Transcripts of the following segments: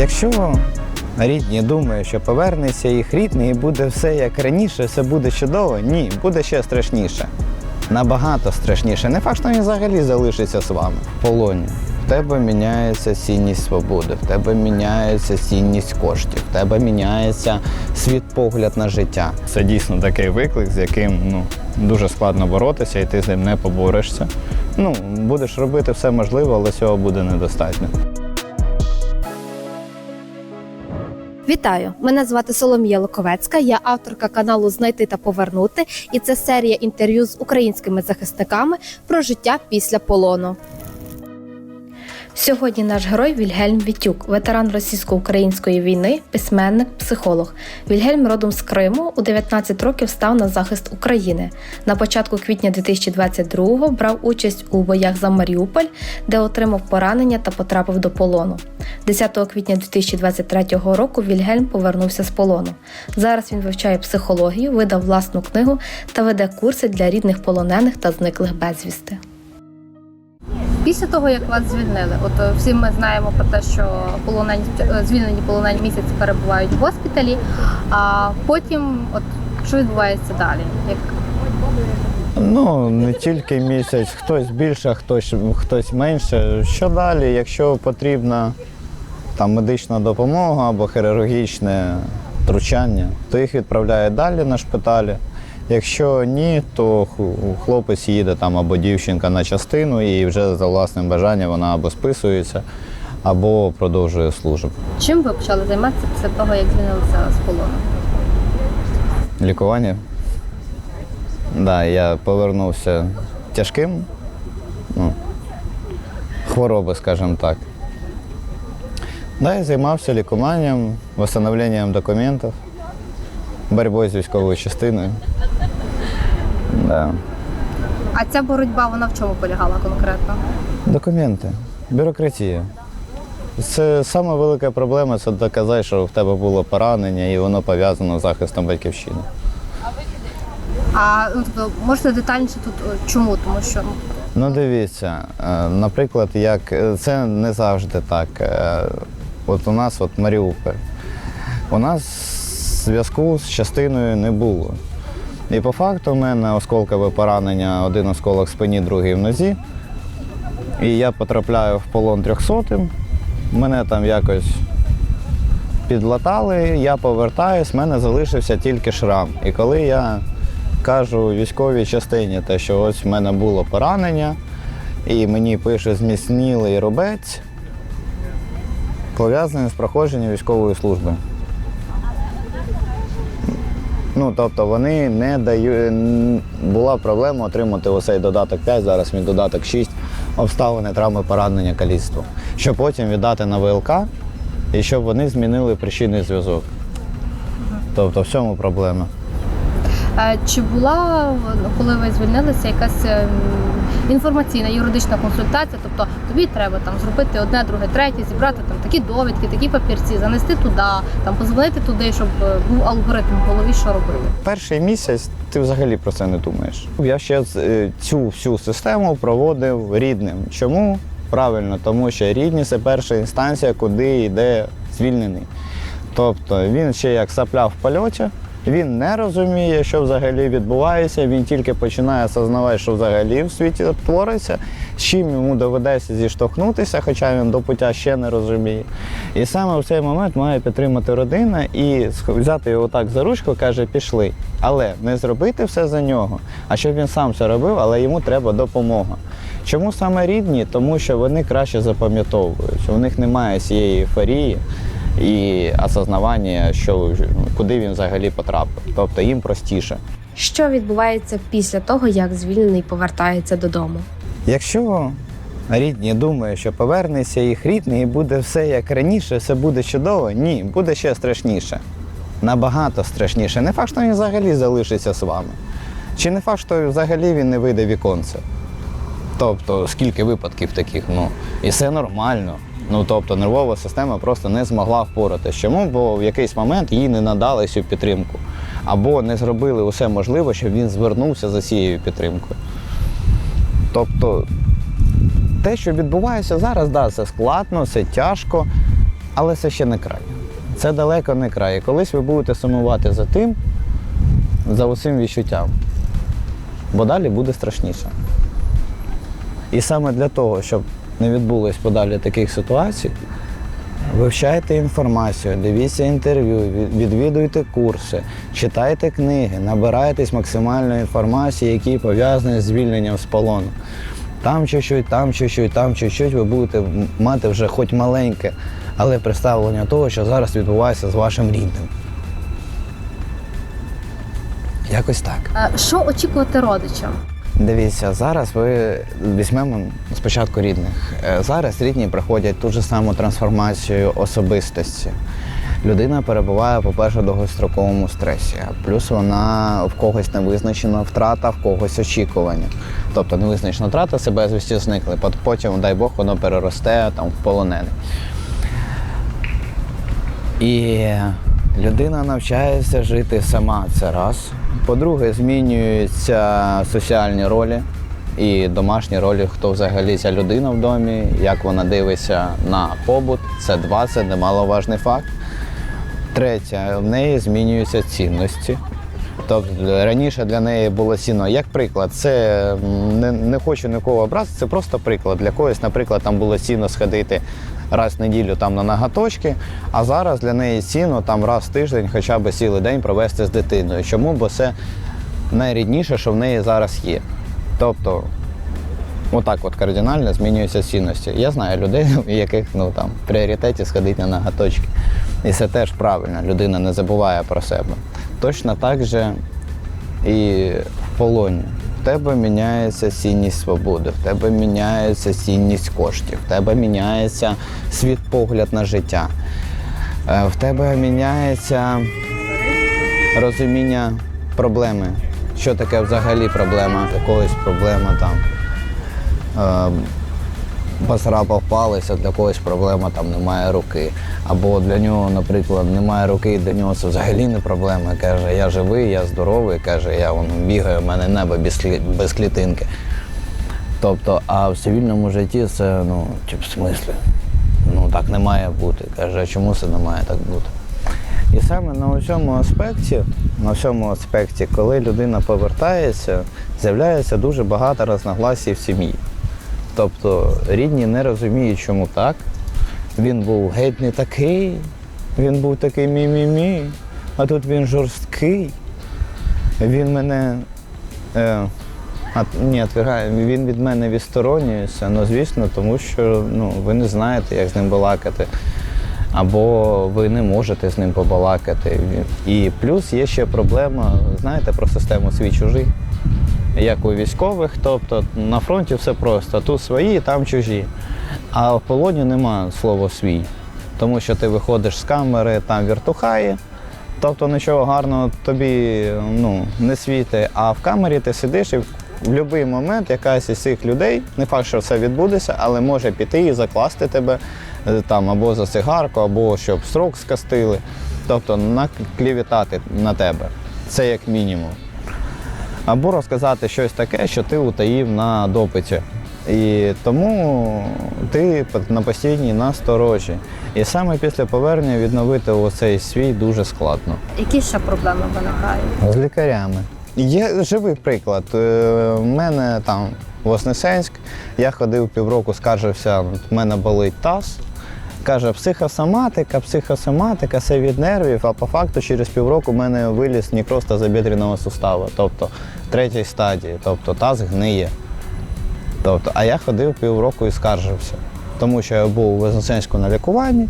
Якщо рідні думають, що повернеться їх рідний і буде все як раніше, все буде чудово, ні, буде ще страшніше. Набагато страшніше. Не факт, що він взагалі залишиться з вами в полоні. В тебе міняється цінність свободи, в тебе міняється цінність коштів, в тебе міняється світпогляд на життя. Це дійсно такий виклик, з яким ну, дуже складно боротися, і ти з ним не поборешся. Ну, будеш робити все можливе, але цього буде недостатньо. Вітаю! Мене звати Соломія Локовецька. Я авторка каналу Знайти та повернути. І це серія інтерв'ю з українськими захисниками про життя після полону. Сьогодні наш герой Вільгельм Вітюк, ветеран російсько-української війни, письменник, психолог. Вільгельм родом з Криму у 19 років став на захист України. На початку квітня 2022-го брав участь у боях за Маріуполь, де отримав поранення та потрапив до полону. 10 квітня 2023 року Вільгельм повернувся з полону. Зараз він вивчає психологію, видав власну книгу та веде курси для рідних полонених та зниклих безвісти. Після того, як вас звільнили, от е, всі ми знаємо про те, що полонені е, звільнені полонені місяць перебувають в госпіталі, а потім, от що відбувається далі? Як Ну, не тільки місяць, хтось більше, хтось, хтось менше. Що далі, якщо потрібна там, медична допомога або хірургічне втручання, то їх відправляють далі на шпиталі. Якщо ні, то хлопець їде там або дівчинка на частину і вже за власним бажанням вона або списується, або продовжує службу. чим ви почали займатися після того, як звільнилися з полону? Лікування. Да, я повернувся тяжким. Ну, хвороби, скажімо так. Да, я займався лікуванням, встановленням документів, боротьбою з військовою частиною. Да. А ця боротьба вона в чому полягала конкретно? Документи, бюрократія. Це саме велика проблема це доказати, що в тебе було поранення і воно пов'язано з захистом батьківщини. А ну тобто можете детальніше тут о, чому? Тому що ну, Ну, дивіться, е, наприклад, як е, це не завжди так. Е, От у нас, от Маріуполь, у нас зв'язку з частиною не було. І по факту в мене осколкове поранення, один осколок в спині, другий в нозі. І я потрапляю в полон 300 Мене там якось підлатали, я повертаюсь, в мене залишився тільки шрам. І коли я кажу військовій частині, те, що ось в мене було поранення, і мені пише зміцнілий рубець, пов'язаний з проходженням військової служби. Ну, тобто вони не дають. Була проблема отримати оцей додаток 5, зараз він додаток 6, обставини, травми, поранення, каліцтво. Щоб потім віддати на ВЛК і щоб вони змінили причинний зв'язок. Тобто в цьому проблема. А чи була коли ви звільнилися якась ем, інформаційна юридична консультація? Тобто тобі треба там зробити одне, друге, третє, зібрати там такі довідки, такі папірці, занести туди, там позвонити туди, щоб е, був алгоритм в голові, що робити. Перший місяць ти взагалі про це не думаєш. Я ще е, цю всю систему проводив рідним. Чому? Правильно, тому що рідні це перша інстанція, куди йде звільнений. Тобто він ще як сапля в польоті, він не розуміє, що взагалі відбувається, він тільки починає осознавати, що взагалі в світі твориться, з чим йому доведеться зіштовхнутися, хоча він до пуття ще не розуміє. І саме в цей момент має підтримати родина і взяти його так за ручку, каже, пішли. Але не зробити все за нього, а щоб він сам це робив, але йому треба допомога. Чому саме рідні? Тому що вони краще запам'ятовують, у них немає цієї ейфорії і осознавання, що куди він взагалі потрапив. Тобто їм простіше. Що відбувається після того, як звільнений повертається додому? Якщо рідні думають, що повернеться їх рідний і буде все як раніше, все буде чудово, ні, буде ще страшніше. Набагато страшніше. Не факт, що він взагалі залишиться з вами. Чи не факт, що взагалі він не вийде віконце. Тобто, скільки випадків таких, ну, і все нормально. Ну, тобто, нервова система просто не змогла впоратися. Чому? Бо в якийсь момент їй не надали цю підтримку. Або не зробили усе можливе, щоб він звернувся за цією підтримкою. Тобто, те, що відбувається зараз, да, це складно, це тяжко. Але це ще не край. Це далеко не край. Колись ви будете сумувати за тим, за усім відчуттям. Бо далі буде страшніше. І саме для того, щоб не відбулось подалі таких ситуацій, вивчайте інформацію, дивіться інтерв'ю, відвідуйте курси, читайте книги, набирайтесь максимальної інформації, які пов'язані з звільненням з полону. Там чуть-чуть, там чуть-чуть, там чуть-чуть ви будете мати вже хоч маленьке, але представлення того, що зараз відбувається з вашим рідним. Якось так. Що очікувати родичам? Дивіться, зараз ви візьмемо спочатку рідних. Е, Зараз рідні проходять ту ж саму трансформацію особистості. Людина перебуває, по-перше, в довгостроковому стресі, плюс вона в когось невизначена втрата, в когось очікування. Тобто невизначена втрата себе звісті зникли, потім, дай Бог, воно переросте там, в полонений. І людина навчається жити сама це раз. По-друге, змінюються соціальні ролі і домашні ролі, хто взагалі ця людина в домі, як вона дивиться на побут. Це два, це немаловажний факт. Третє, в неї змінюються цінності. Тобто раніше для неї було цінно, як приклад, це не, не хочу нікого образити, це просто приклад. Для когось, наприклад, там було цінно сходити раз в неділю там на ноготочки, а зараз для неї цінно там раз в тиждень хоча б цілий день провести з дитиною. Чому? Бо це найрідніше, що в неї зараз є. Тобто, отак от кардинально змінюються цінності. Я знаю людей, у яких ну, там, в пріоритеті сходить на ноготочки. І це теж правильно, людина не забуває про себе. Точно так же і в полоні. В тебе міняється цінність свободи, в тебе міняється цінність коштів, в тебе міняється світпогляд на життя, Е, в тебе міняється розуміння проблеми. Що таке взагалі проблема? Якогось проблема там. Басарапа впалися, для когось проблема там немає руки. Або для нього, наприклад, немає руки, для нього це взагалі не проблема. Каже, я живий, я здоровий, каже, я вон, бігаю, в мене небо без, клітинки. Тобто, а в цивільному житті це, ну, тип, в смислі, ну так не має бути. Каже, а чому це не має так бути? І саме на цьому аспекті, на цьому аспекті, коли людина повертається, з'являється дуже багато розногласій в сім'ї. Тобто рідні не розуміють, чому так. Він був геть не такий, він був такий мі-мі-мі, а тут він жорсткий. Він мене. Е, а, ні, відвергає, він від мене відсторонюється, ну звісно, тому що ну, ви не знаєте, як з ним балакати. Або ви не можете з ним побалакати. І плюс є ще проблема, знаєте, про систему свій чужий як у військових, тобто на фронті все просто. Тут свої, там чужі. А в полоні нема слова свій. Тому що ти виходиш з камери, там віртухає, тобто нічого гарного тобі ну, не світить. А в камері ти сидиш і в будь-який момент якась із цих людей, не факт, що все відбудеться, але може піти і закласти тебе е, там або за цигарку, або щоб срок скастили. Тобто наклівітати на тебе. Це як мінімум або розказати щось таке, що ти утаїв на допиті. І тому ти на постійній насторожі. І саме після повернення відновити оцей свій дуже складно. Які ще проблеми виникають? З лікарями. Є живий приклад. Е, У мене там Вознесенськ, я ходив півроку, скаржився, в мене болить таз. Каже, психосоматика, психосоматика, це від нервів, а по факту через півроку в мене виліз некроз тазобідреного суставу, тобто третій стадії, тобто таз гниє. Тобто, а я ходив півроку і скаржився, тому що я був у Вознесенську на лікуванні.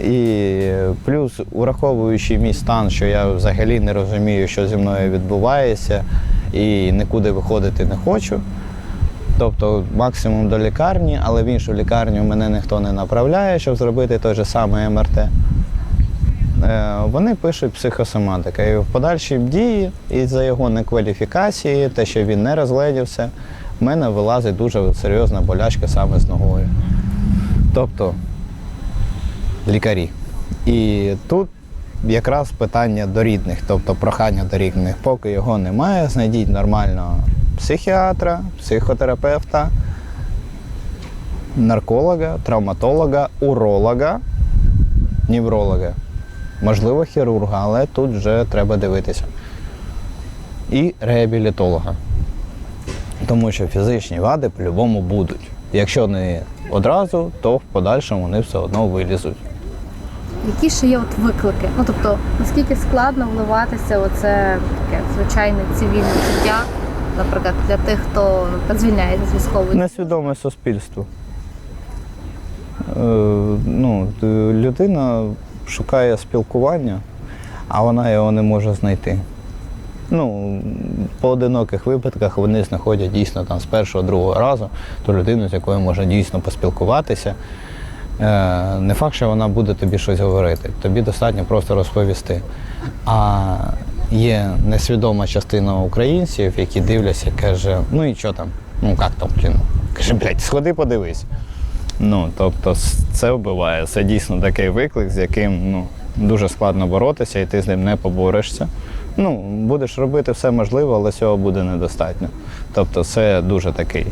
І плюс, враховуючи мій стан, що я взагалі не розумію, що зі мною відбувається, і нікуди виходити не хочу. Тобто максимум до лікарні, але в іншу лікарню мене ніхто не направляє, щоб зробити той же самий МРТ. Е, Вони пишуть психосоматика. І в подальшій дії, із-за його некваліфікації, те, що він не розгледівся, в мене вилазить дуже серйозна болячка саме з ногою. Тобто лікарі. І тут якраз питання до рідних, тобто прохання до рідних. Поки його немає, знайдіть нормального психіатра, психотерапевта, нарколога, травматолога, уролога, невролога, можливо, хірурга, але тут вже треба дивитися. І реабілітолога. Тому що фізичні вади по-любому будуть. Якщо не одразу, то в подальшому вони все одно вилізуть. Які ще є от виклики? Ну тобто, наскільки складно вливатися в оце таке звичайне цивільне життя, наприклад, для тих, хто звільняється з військової Несвідоме суспільство. Е, ну, людина шукає спілкування, а вона його не може знайти. Ну, по одиноких випадках вони знаходять дійсно там з першого, другого разу ту людину, з якою можна дійсно поспілкуватися. Е, Не факт, що вона буде тобі щось говорити. Тобі достатньо просто розповісти. А є несвідома частина українців, які дивляться, каже, ну і що там? Ну як там? блін?» Каже, блядь, сходи, подивись. Ну, тобто, це вбиває. Це дійсно такий виклик, з яким ну, дуже складно боротися, і ти з ним не поборешся. Ну, будеш робити все можливе, але цього буде недостатньо. Тобто, це дуже такий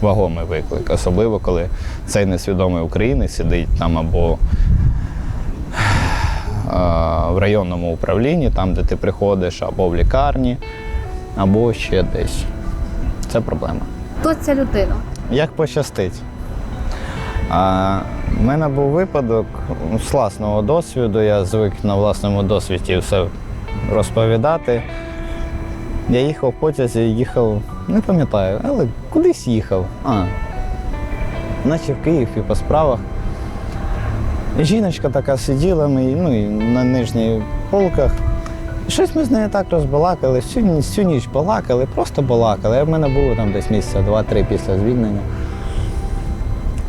вагомий виклик, особливо коли цей несвідомий українець сидить там або в районному управлінні, там, де ти приходиш, або в лікарні, або ще десь. Це проблема. Хто ця людина? Як пощастить? А, в мене був випадок з власного досвіду, я звик на власному досвіді все розповідати. Я їхав в потязі, їхав, не пам'ятаю, але кудись їхав. А, наче в Київ і по справах. Жіночка така сиділа ми, ну, на нижніх полках. Щось ми з нею так розбалакали, всю, всю ніч балакали, просто балакали. А в мене було там десь місяця два-три після звільнення.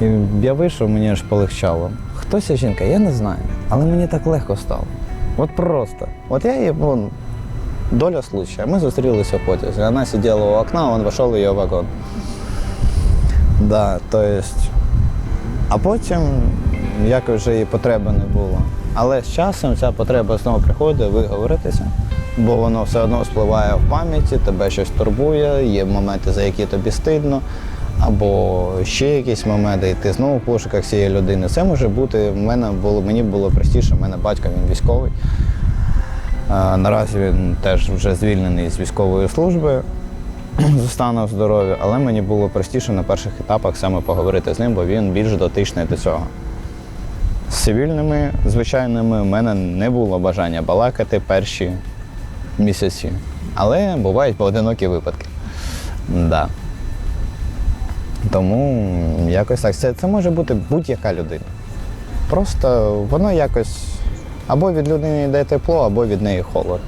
І я вийшов, мені аж полегчало. Хто ця жінка, я не знаю. Але мені так легко стало. От просто. От я її, вон, доля случая. Ми зустрілися в потязі. Вона сиділа у окна, він вийшов в її вагон. Да, то есть, а потім якось вже і потреби не було. Але з часом ця потреба знову приходить виговоритися, бо воно все одно спливає в пам'яті, тебе щось турбує, є моменти, за які тобі стидно, або ще якісь моменти, і ти знову в пошуках цієї людини. Це може бути, в мене було, мені було простіше, в мене батько він військовий. Наразі він теж вже звільнений з військової служби за станом здоров'я, але мені було простіше на перших етапах саме поговорити з ним, бо він більш дотичний до цього. З цивільними, звичайними, в мене не було бажання балакати перші місяці. Але бувають поодинокі випадки. Да. Тому якось так. Це, це може бути будь-яка людина. Просто воно якось або від людини йде тепло, або від неї холод.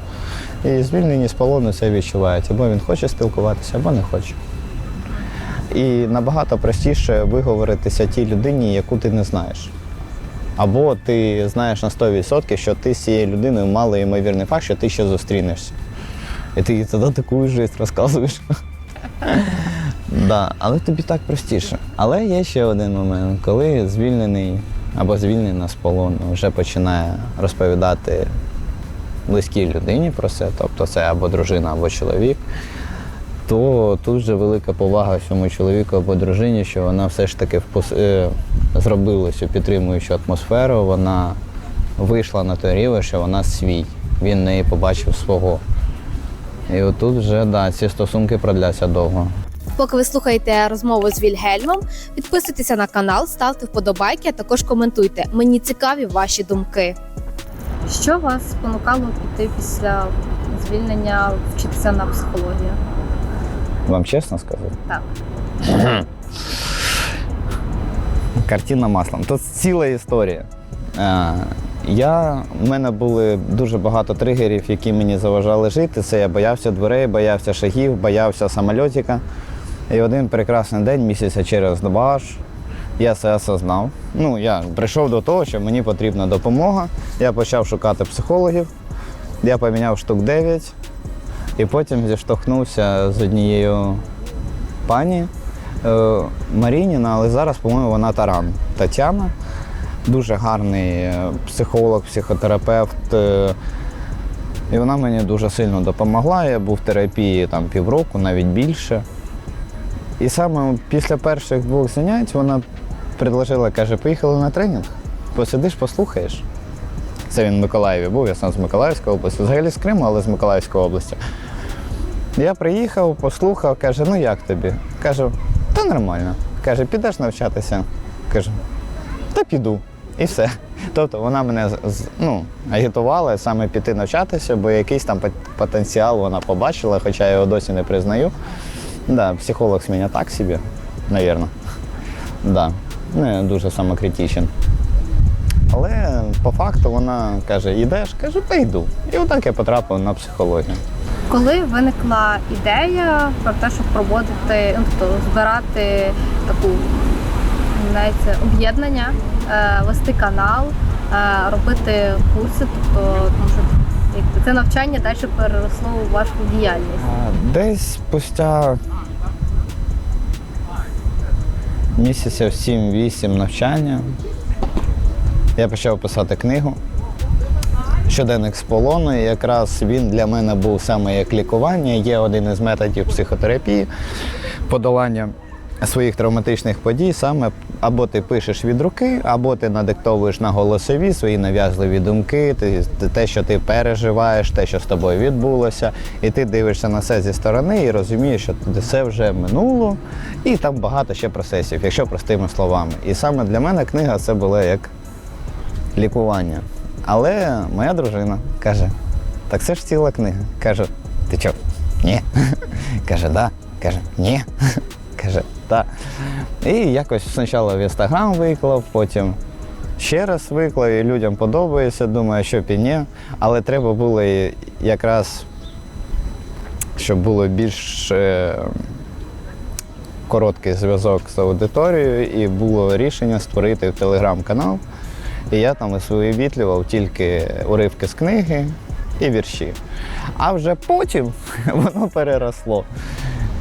І звільнені з полону це відчувають. Або він хоче спілкуватися, або не хоче. І набагато простіше виговоритися тій людині, яку ти не знаєш. Або ти знаєш на 100%, що ти з цією людиною мало ймовірний факт, що ти ще зустрінешся. І ти їй тоді таку жесть розказуєш. да, але тобі так простіше. Але є ще один момент, коли звільнений або звільнена з полону вже починає розповідати близькій людині про це, тобто це або дружина, або чоловік, то тут же велика повага цьому чоловіку або дружині, що вона все ж таки впос... зробила цю підтримуючу атмосферу, вона вийшла на той рівень, що вона свій. Він неї побачив свого. І отут вже да, ці стосунки продляться довго. Поки ви слухаєте розмову з Вільгельмом, підписуйтеся на канал, ставте вподобайки, а також коментуйте. Мені цікаві ваші думки. Що вас спонукало піти після звільнення вчитися на психологію? Вам чесно скажу? Так. Картина маслом. Тут ціла історія. Е, Я, в мене були дуже багато тригерів, які мені заважали жити. Це я боявся дверей, боявся шагів, боявся самольотика. І один прекрасний день, місяця через два я це осознав. Ну, я прийшов до того, що мені потрібна допомога. Я почав шукати психологів. Я поміняв штук 9 і потім зіштовхнувся з однією пані Марініна, але зараз, по-моєму, вона Таран. Тетяна. Дуже гарний е, психолог, психотерапевт. е, І вона мені дуже сильно допомогла. Я був в терапії там півроку, навіть більше. І саме після перших двох занять вона предложила, каже, поїхали на тренінг. посидиш, послухаєш. Це він в Миколаєві був, я сам з Миколаївської області, взагалі з Криму, але з Миколаївської області. Я приїхав, послухав, каже, ну як тобі? Кажу, та нормально. Каже, підеш навчатися? Кажу, та піду. І все. Тобто вона мене ну, агітувала саме піти навчатися, бо якийсь там потенціал вона побачила, хоча я його досі не признаю. Да, психолог з мене так собі, навірно. Да. Не дуже самокритичен. Але по факту вона каже, йдеш, кажу, та йду. І отак я потрапив на психологію. Коли виникла ідея про те, щоб проводити, ну, тобто збирати таку об'єднання, е, вести канал, е, робити курси, тобто тому це навчання далі переросло у вашу діяльність. Десь спустя місяців 7-8 навчання я почав писати книгу. Щоденник з полону, якраз він для мене був саме як лікування. Є один із методів психотерапії подолання своїх травматичних подій. Саме або ти пишеш від руки, або ти надиктовуєш на голосові свої нав'язливі думки, ти, те, що ти переживаєш, те, що з тобою відбулося, і ти дивишся на це зі сторони і розумієш, що це вже минуло, і там багато ще процесів, якщо простими словами. І саме для мене книга це було як лікування. Але моя дружина каже: так це ж ціла книга. Кажу, ти чо? Ні. Каже, да. Каже, ні. Каже, так. І якось спочатку в інстаграм виклав, потім ще раз виклав, і людям подобається, думаю, що і ні. Але треба було якраз, щоб було більш е, короткий зв'язок з аудиторією, і було рішення створити телеграм-канал. І я там висвоював тільки уривки з книги і вірші. А вже потім воно переросло.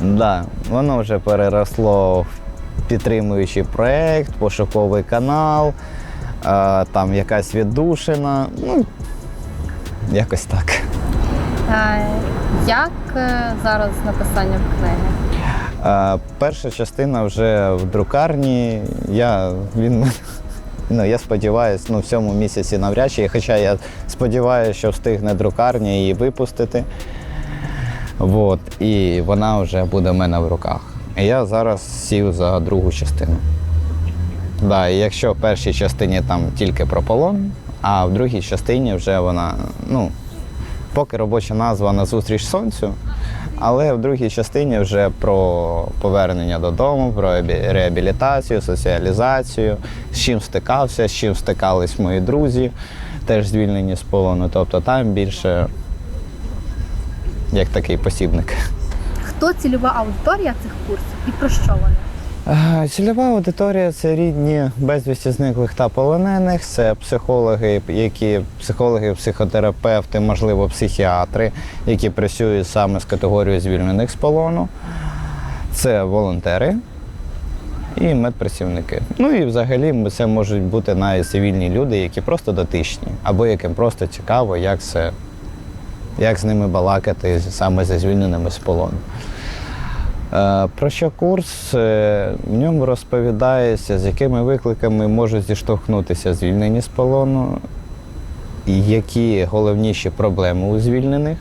Да, воно вже переросло в підтримуючий проєкт, пошуковий канал, там якась віддушина. Ну, якось так. Як е, зараз з написанням книги? Перша частина вже в друкарні. Я, він, ну, я сподіваюся, ну, в цьому місяці навряд чи, хоча я сподіваюся, що встигне друкарня її випустити. Вот, і вона вже буде в мене в руках. І я зараз сів за другу частину. Да, і якщо в першій частині там тільки про полон, а в другій частині вже вона, ну, поки робоча назва на зустріч сонцю, але в другій частині вже про повернення додому, про реабілітацію, соціалізацію, з чим стикався, з чим стикались мої друзі, теж звільнені з полону. Тобто там більше як такий посібник. Хто цільова аудиторія цих курсів і про що вони? Е, Цільова аудиторія це рідні безвісті зниклих та полонених, це психологи, які психологи, психотерапевти, можливо, психіатри, які працюють саме з категорією звільнених з полону. Це волонтери і медпрацівники. Ну і взагалі це можуть бути навіть цивільні люди, які просто дотичні, або яким просто цікаво, як це, як з ними балакати саме за звільненими з полону. Е, Про що курс? Е, В ньому розповідається, з якими викликами можуть зіштовхнутися звільнені з полону, які головніші проблеми у звільнених,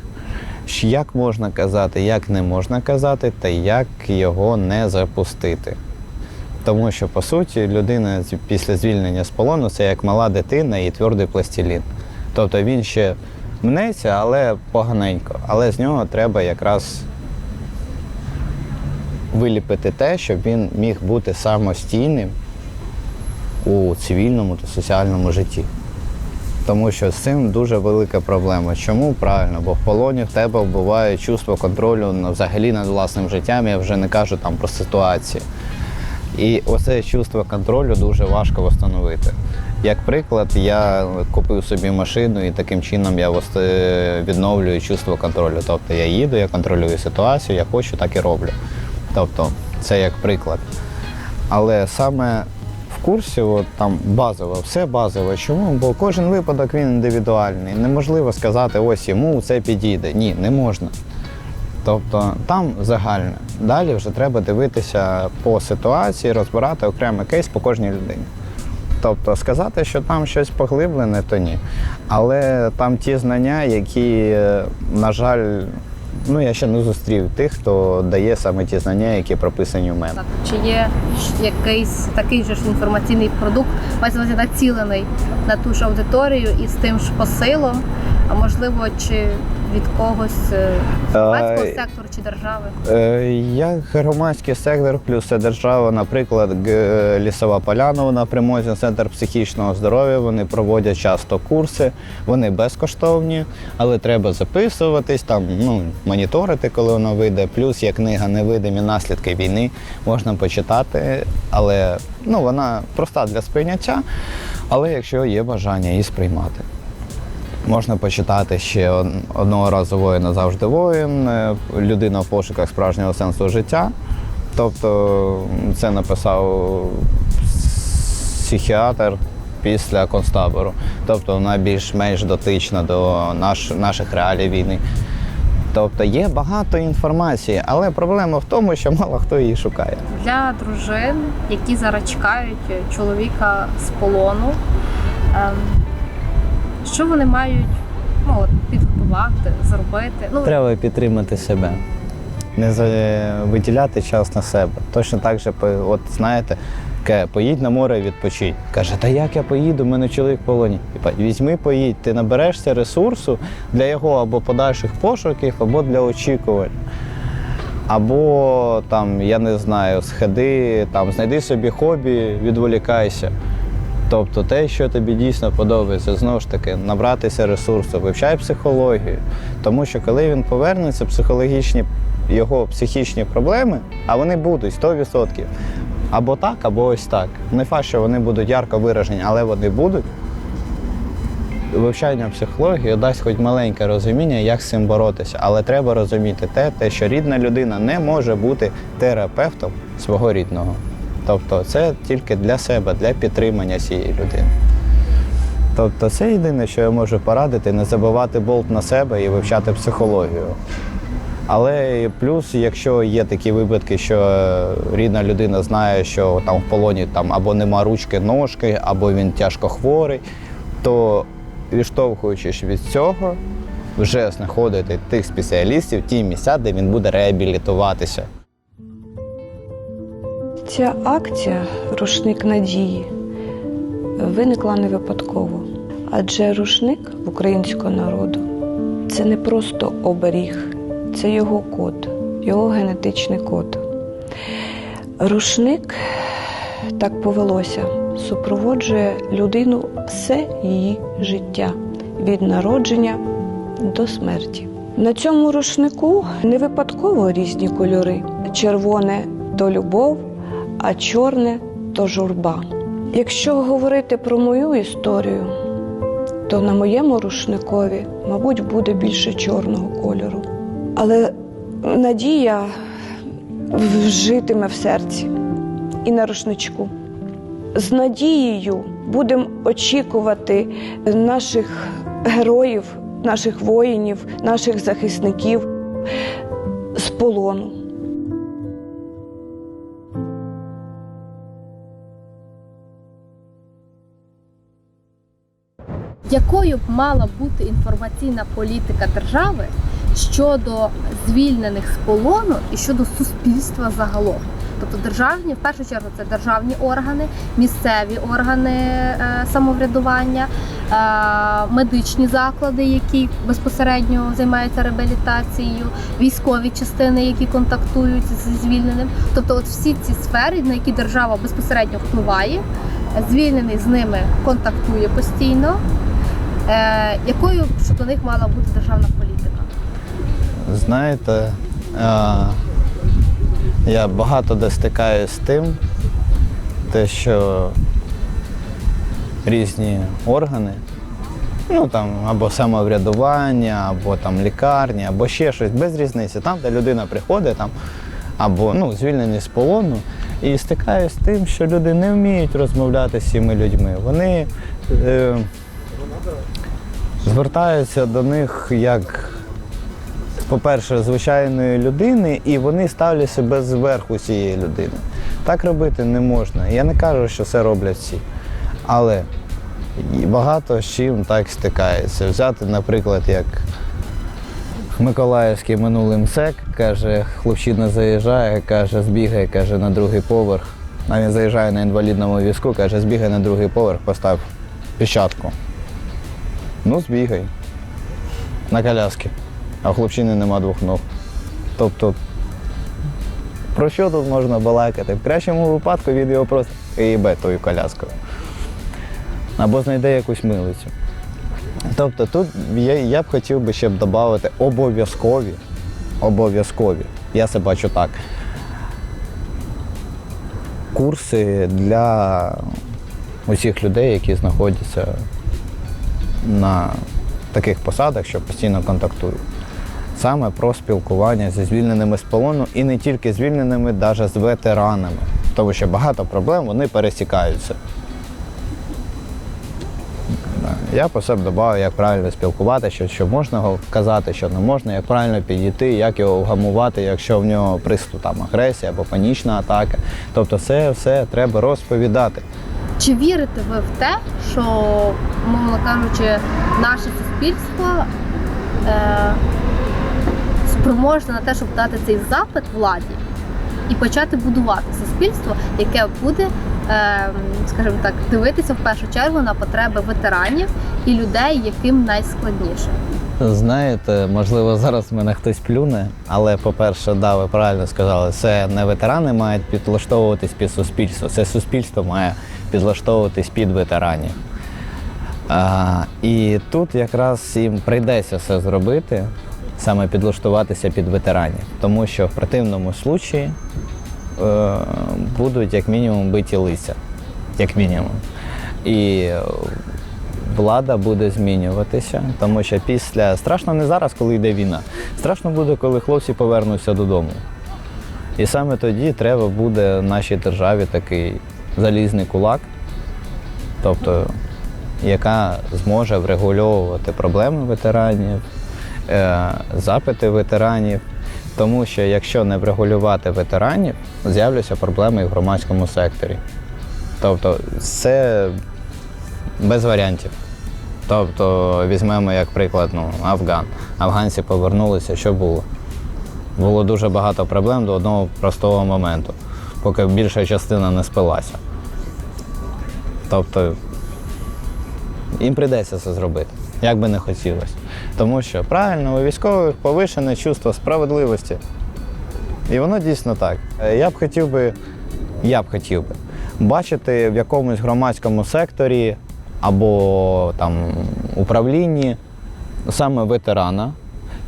як можна казати, як не можна казати, та як його не запустити. Тому що, по суті, людина після звільнення з полону це як мала дитина і твердий пластилін. Тобто він ще мнеться, але поганенько. Але з нього треба якраз виліпити те, щоб він міг бути самостійним у цивільному та соціальному житті. Тому що з цим дуже велика проблема. Чому правильно? Бо в полоні в тебе буває чувство контролю взагалі над власним життям, я вже не кажу там про ситуації. І оце чувство контролю дуже важко встановити. Як приклад, я купив собі машину і таким чином я відновлюю чувство контролю. Тобто я їду, я контролюю ситуацію, я хочу, так і роблю. Тобто, це як приклад. Але саме в курсі, от, там базово, все базове. Чому? Бо кожен випадок він індивідуальний. Неможливо сказати, ось йому це підійде. Ні, не можна. Тобто там загальне. Далі вже треба дивитися по ситуації, розбирати окремий кейс по кожній людині. Тобто сказати, що там щось поглиблене, то ні. Але там ті знання, які, е, на жаль, ну я ще не зустрів тих, хто дає саме ті знання, які прописані в мене. Чи є якийсь такий же ж інформаційний продукт, мається націлений на ту ж аудиторію і з тим ж посилом, а можливо, чи від когось е, громадського Е, сектору чи держави? Е, Як громадський сектор, плюс це держава, наприклад, Лісова Поляна на Примозі, центр психічного здоров'я. Вони проводять часто курси, вони безкоштовні, але треба записуватись, там ну моніторити, коли воно вийде. Плюс є книга Невидимі наслідки війни, можна почитати, але ну вона проста для сприйняття. Але якщо є бажання її сприймати. Можна почитати ще одного разу воїн назавжди воїн, е, людина в пошуках справжнього сенсу життя. Тобто це написав психіатр після концтабору. Тобто вона більш-менш дотична до наш, наших реалій війни. Тобто є багато інформації, але проблема в тому, що мало хто її шукає. Для дружин, які зараз чекають чоловіка з полону, ем, що вони мають ну, от, підготувати, зробити? Ну, Треба підтримати себе, не за- виділяти час на себе. Точно так же, от знаєте, ке, поїдь на море відпочинь. Каже, та як я поїду, в мене чоловік в полоні. Візьми, поїдь, ти наберешся ресурсу для його або подальших пошуків, або для очікувань. Або там, я не знаю, сходи, там, знайди собі хобі, відволікайся. Тобто те, що тобі дійсно подобається, знову ж таки, набратися ресурсу, вивчай психологію. Тому що коли він повернеться, психологічні його психічні проблеми, а вони будуть 100%. Або так, або ось так. Не факт, що вони будуть ярко виражені, але вони будуть. Вивчання психології дасть хоч маленьке розуміння, як з цим боротися. Але треба розуміти те, те, що рідна людина не може бути терапевтом свого рідного. Тобто це тільки для себе, для підтримання цієї людини. Тобто це єдине, що я можу порадити, не забивати болт на себе і вивчати психологію. Але плюс, якщо є такі випадки, що е, рідна людина знає, що там в полоні там або нема ручки, ножки, або він тяжко хворий, то відштовхуючись від цього, вже знаходити тих спеціалістів, ті місця, де він буде реабілітуватися. Ця акція Рушник надії виникла не випадково, адже рушник українського народу це не просто оберіг, це його код, його генетичний код. Рушник так повелося, супроводжує людину все її життя від народження до смерті. На цьому рушнику не випадково різні кольори: червоне то любов, а чорне то журба. Якщо говорити про мою історію, то на моєму рушникові, мабуть, буде більше чорного кольору. Але надія житиме в серці і на рушничку. З надією будемо очікувати наших героїв, наших воїнів, наших захисників з полону. Якою б мала бути інформаційна політика держави щодо звільнених з полону і щодо суспільства загалом? Тобто державні, в першу чергу, це державні органи, місцеві органи е, самоврядування, е, медичні заклади, які безпосередньо займаються реабілітацією, військові частини, які контактують зі звільненим. Тобто, от всі ці сфери, на які держава безпосередньо впливає, звільнений з ними контактує постійно. Е, якою б щодо них мала бути державна політика? Знаєте, е, я багато де стикаюся з тим, те, що різні органи, ну там або самоврядування, або там лікарні, або ще щось, без різниці, там, де людина приходить, там, або ну, звільнений з полону, і стикаюся з тим, що люди не вміють розмовляти з цими людьми. Вони е, звертаються до них як по-перше, звичайної людини, і вони ставлять себе зверху цієї людини. Так робити не можна. Я не кажу, що це роблять всі. Але багато з чим так стикається. Взяти, наприклад, як Миколаївський минулий МСЕК, каже, хлопчина заїжджає, каже, збігає, каже, на другий поверх. А він заїжджає на інвалідному візку, каже, збігай на другий поверх, постав печатку. Ну, збігай. На коляски. А хлопчини нема двох ног. Тобто, про що тут можна балакати? В кращому випадку він його просто їбе тою коляскою. Або знайде якусь милицю. Тобто тут я, я б хотів би ще б додати обов'язкові, обов'язкові, я це бачу так. Курси для усіх людей, які знаходяться на таких посадах, що постійно контактують. Саме про спілкування зі звільненими з полону і не тільки звільненими, навіть з ветеранами. Тому що багато проблем вони пересікаються. Я по себе додав, як правильно спілкуватися, що, можна казати, що не можна, як правильно підійти, як його вгамувати, якщо в нього приступ там агресія або панічна атака. Тобто це все треба розповідати. Чи вірите ви в те, що, мовно кажучи, наше суспільство е, спроможне на те, щоб дати цей запит владі і почати будувати суспільство, яке буде, е, скажімо так, дивитися в першу чергу на потреби ветеранів і людей, яким найскладніше? Знаєте, можливо, зараз мене хтось плюне, але, по-перше, да, ви правильно сказали, це не ветерани мають підлаштовуватись під суспільство, це суспільство має підлаштовуватись під ветеранів. А, і тут якраз їм прийдеться все зробити, саме підлаштуватися під ветеранів, тому що в противному случаї е, будуть як мінімум биті лиця, як мінімум. І влада буде змінюватися, тому що після страшно не зараз, коли йде війна. Страшно буде, коли хлопці повернуться додому. І саме тоді треба буде нашій державі такий залізний кулак, тобто яка зможе врегульовувати проблеми ветеранів, е, запити ветеранів. Тому що якщо не врегулювати ветеранів, з'являться проблеми і в громадському секторі. Тобто це без варіантів. Тобто візьмемо як приклад ну, Афган. Афганці повернулися, що було? Було дуже багато проблем до одного простого моменту, поки більша частина не спилася. Тобто їм прийдеться це зробити, як би не хотілося. Тому що правильно, у військових повишене чувство справедливості. І воно дійсно так. Е, Я б хотів би, я б хотів би бачити в якомусь громадському секторі або там управлінні саме ветерана.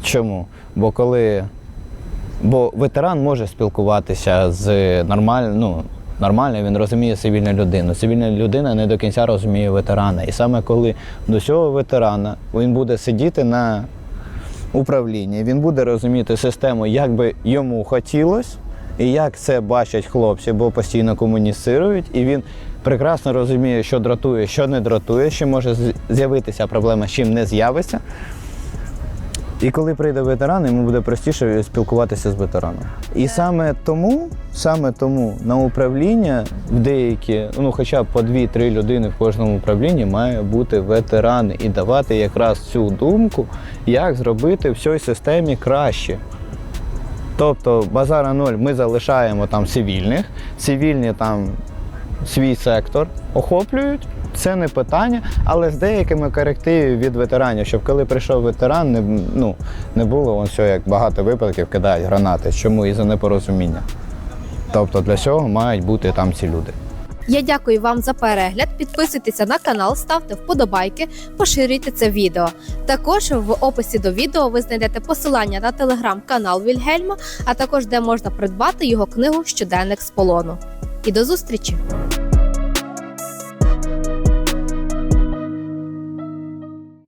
Чому? Бо коли бо ветеран може спілкуватися з нормально, ну, нормально, він розуміє цивільну людину. Цивільна людина не до кінця розуміє ветерана. І саме коли до цього ветерана він буде сидіти на управлінні, він буде розуміти систему, як би йому хотілося, і як це бачать хлопці, бо постійно комуніцирують, і він прекрасно розуміє, що дратує, що не дратує, що може з'явитися проблема, з чим не з'явиться. І коли прийде ветеран, йому буде простіше спілкуватися з ветераном. І саме тому, саме тому на управління в деякі, ну хоча б по дві-три людини в кожному управлінні має бути ветерани і давати якраз цю думку, як зробити в цій системі краще. Тобто базара ноль ми залишаємо там цивільних, цивільні там свій сектор охоплюють. Це не питання, але з деякими корективів від ветеранів, щоб коли прийшов ветеран, не, ну, не було он все, як багато випадків кидають гранати. Чому і за непорозуміння. Тобто для цього мають бути там ці люди. Я дякую вам за перегляд. Підписуйтеся на канал, ставте вподобайки, поширюйте це відео. Також в описі до відео ви знайдете посилання на телеграм-канал Вільгельма, а також де можна придбати його книгу Щоденник з полону. І до зустрічі!